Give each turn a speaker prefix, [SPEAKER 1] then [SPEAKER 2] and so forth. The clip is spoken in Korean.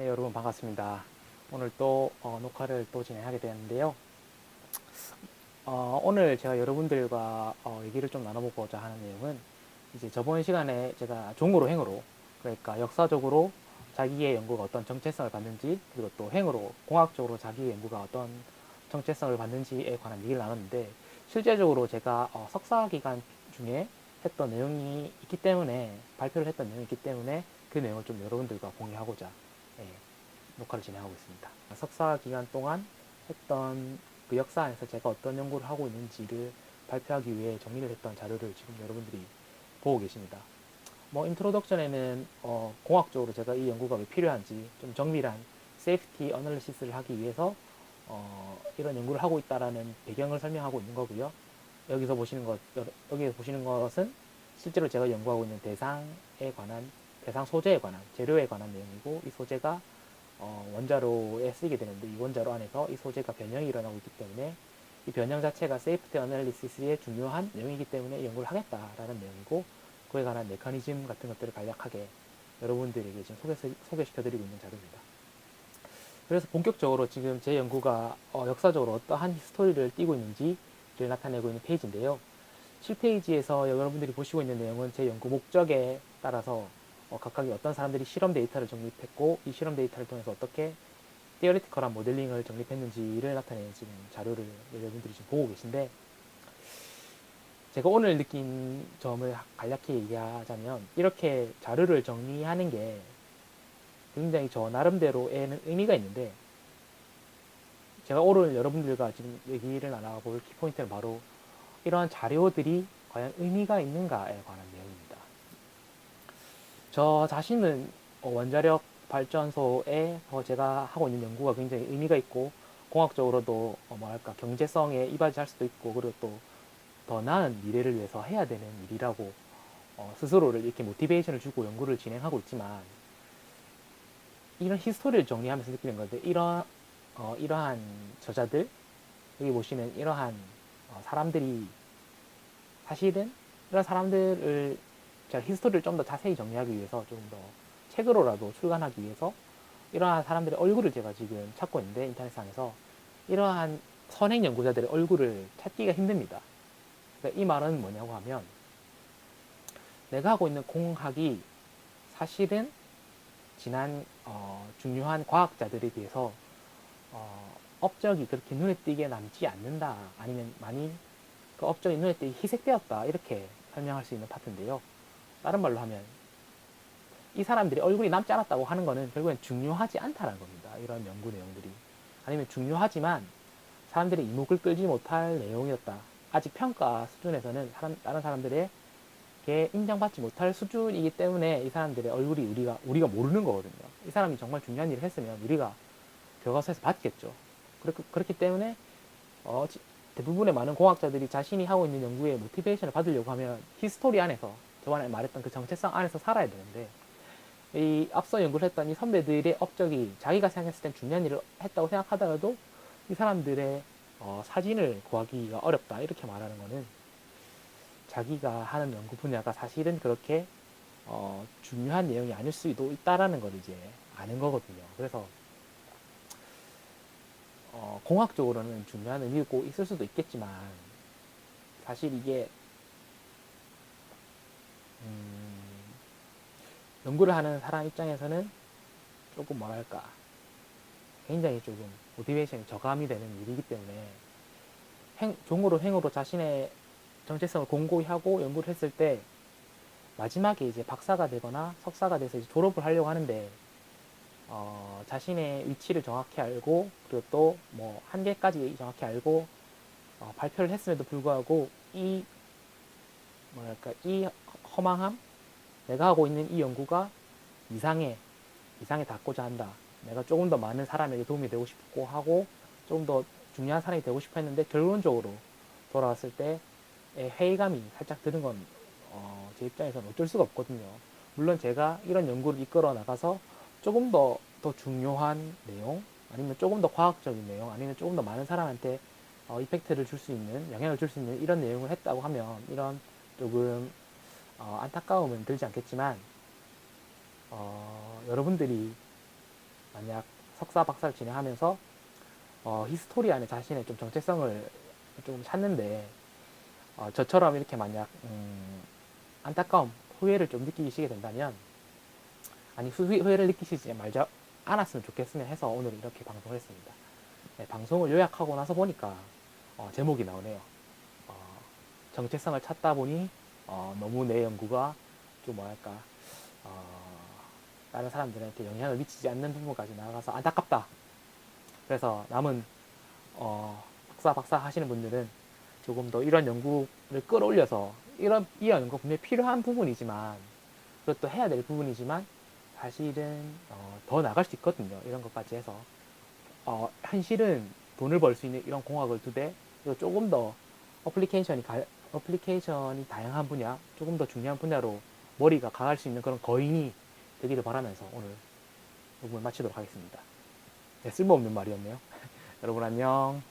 [SPEAKER 1] 네, 여러분 반갑습니다. 오늘 또 어, 녹화를 또 진행하게 되었는데요. 어, 오늘 제가 여러분들과 어, 얘기를 좀 나눠보고자 하는 내용은 이제 저번 시간에 제가 종으로 행으로 그러니까 역사적으로 자기의 연구가 어떤 정체성을 갖는지 그리고 또 행으로 공학적으로 자기의 연구가 어떤 정체성을 갖는지에 관한 얘기를 나눴는데 실제적으로 제가 어, 석사 기간 중에 했던 내용이 있기 때문에 발표를 했던 내용이 있기 때문에 그 내용을 좀 여러분들과 공유하고자 예, 녹화를 진행하고 있습니다. 석사 기간 동안 했던 그 역사 안에서 제가 어떤 연구를 하고 있는지를 발표하기 위해 정리를 했던 자료를 지금 여러분들이 보고 계십니다. 뭐 인트로덕션에는 어, 공학적으로 제가 이 연구가 왜 필요한지 좀 정밀한 세이프티 어널리시스를 하기 위해서 어, 이런 연구를 하고 있다라는 배경을 설명하고 있는 거고요. 여기서 보시는 것 여기서 보시는 것은 실제로 제가 연구하고 있는 대상에 관한 대상 소재에 관한 재료에 관한 내용이고 이 소재가 어, 원자로에 쓰이게 되는데 이 원자로 안에서 이 소재가 변형이 일어나고 있기 때문에 이 변형 자체가 세이프티 어널리시스의 중요한 내용이기 때문에 이 연구를 하겠다라는 내용이고 그에 관한 메커니즘 같은 것들을 간략하게 여러분들에게 지금 소개, 소개시켜드리고 있는 자료입니다. 그래서 본격적으로 지금 제 연구가 어, 역사적으로 어떠한 스토리를 띠고 있는지를 나타내고 있는 페이지인데요. 7페이지에서 여러분들이 보시고 있는 내용은 제 연구 목적에 따라서 어, 각각의 어떤 사람들이 실험 데이터를 정립했고 이 실험 데이터를 통해서 어떻게 티어리티컬한 모델링을 정립했는지를 나타내는 지금 자료를 여러분들이 지금 보고 계신데 제가 오늘 느낀 점을 간략히 얘기하자면 이렇게 자료를 정리하는 게 굉장히 저 나름대로에는 의미가 있는데 제가 오늘 여러분들과 지금 얘기를 나눠볼 키포인트는 바로 이러한 자료들이 과연 의미가 있는가에 관한. 저 자신은 어, 원자력 발전소에 제가 하고 있는 연구가 굉장히 의미가 있고 공학적으로도 어, 뭐랄까 경제성에 이바지할 수도 있고 그리고 또 더 나은 미래를 위해서 해야 되는 일이라고 어, 스스로를 이렇게 모티베이션을 주고 연구를 진행하고 있지만 이런 히스토리를 정리하면서 느끼는 건데 이러 어, 이러한 저자들 여기 보시는 이러한 어, 사람들이 사실은 이런 사람들을 제가 히스토리를 좀 더 자세히 정리하기 위해서 좀 더 책으로라도 출간하기 위해서 이러한 사람들의 얼굴을 제가 지금 찾고 있는데 인터넷상에서 이러한 선행 연구자들의 얼굴을 찾기가 힘듭니다. 그러니까 이 말은 뭐냐고 하면 내가 하고 있는 공학이 사실은 지난 어, 중요한 과학자들에 비해서 어, 업적이 그렇게 눈에 띄게 남지 않는다 아니면 많이 그 업적이 눈에 띄게 희색되었다 이렇게 설명할 수 있는 파트인데요. 다른 말로 하면 이 사람들이 얼굴이 남지 않았다고 하는 것은 결국엔 중요하지 않다는 겁니다. 이런 연구 내용들이 아니면 중요하지만 사람들이 이목을 끌지 못할 내용이었다. 아직 평가 수준에서는 사람, 다른 사람들에게 인정받지 못할 수준이기 때문에 이 사람들의 얼굴이 우리가 우리가 모르는 거거든요. 이 사람이 정말 중요한 일을 했으면 우리가 교과서에서 봤겠죠. 그렇기, 그렇기 때문에 어, 대부분의 많은 공학자들이 자신이 하고 있는 연구에 모티베이션을 받으려고 하면 히스토리 안에서 저번에 말했던 그 정체성 안에서 살아야 되는데 이 앞서 연구를 했던 이 선배들의 업적이 자기가 생각했을 땐 중요한 일을 했다고 생각하더라도 이 사람들의 어, 사진을 구하기가 어렵다 이렇게 말하는 거는 자기가 하는 연구 분야가 사실은 그렇게 어, 중요한 내용이 아닐 수도 있다라는 걸 이제 아는 거거든요. 그래서 어, 공학적으로는 중요한 의미가 꼭 있을 수도 있겠지만 사실 이게 연구를 하는 사람 입장에서는 조금 뭐랄까 굉장히 조금 모티베이션이 저감이 되는 일이기 때문에 행, 종으로 행으로 자신의 정체성을 공고히 하고 연구를 했을 때 마지막에 이제 박사가 되거나 석사가 돼서 이제 졸업을 하려고 하는데 어, 자신의 위치를 정확히 알고 그리고 또 뭐 한계까지 정확히 알고 어, 발표를 했음에도 불구하고 이 뭐랄까 이 허망함 내가 하고 있는 이 연구가 이상에 이상에 닿고자 한다 내가 조금 더 많은 사람에게 도움이 되고 싶고 하고 조금 더 중요한 사람이 되고 싶어 했는데 결론적으로 돌아왔을 때 회의감이 살짝 드는 건, 어, 제 입장에서는 어쩔 수가 없거든요. 물론 제가 이런 연구를 이끌어 나가서 조금 더, 더 중요한 내용, 아니면 조금 더 과학적인 내용, 아니면 조금 더 많은 사람한테 어, 이펙트를 줄 수 있는, 영향을 줄 수 있는 이런 내용을 했다고 하면, 이런 조금, 어, 안타까움은 들지 않겠지만, 어, 여러분들이 만약 석사 박사를 진행하면서 어, 히스토리 안에 자신의 좀 정체성을 좀 찾는데 어, 저처럼 이렇게 만약 음, 안타까움, 후회를 좀 느끼시게 된다면 아니 후- 후회를 느끼시지 말자 않았으면 좋겠으면 해서 오늘 이렇게 방송을 했습니다. 네, 방송을 요약하고 나서 보니까 어, 제목이 나오네요. 어, 정체성을 찾다 보니 어, 너무 내 연구가 좀 뭐랄까 어, 다른 사람들한테 영향을 미치지 않는 부분까지 나아가서 안타깝다. 그래서 남은 어, 석사 박사 하시는 분들은 조금 더 이런 연구를 끌어올려서 이런 이 연구 분명히 필요한 부분이지만 그것도 해야 될 부분이지만 사실은 어, 더 나갈 수 있거든요. 이런 것까지 해서 어, 현실은 돈을 벌 수 있는 이런 공학을 두되 조금 더 어플리케이션이 가, 어플리케이션이 다양한 분야, 조금 더 중요한 분야로 머리가 가갈 수 있는 그런 거인이 되기를 바라면서 오늘 녹음을 마치도록 하겠습니다. 네, 쓸모없는 말이었네요. 여러분 안녕.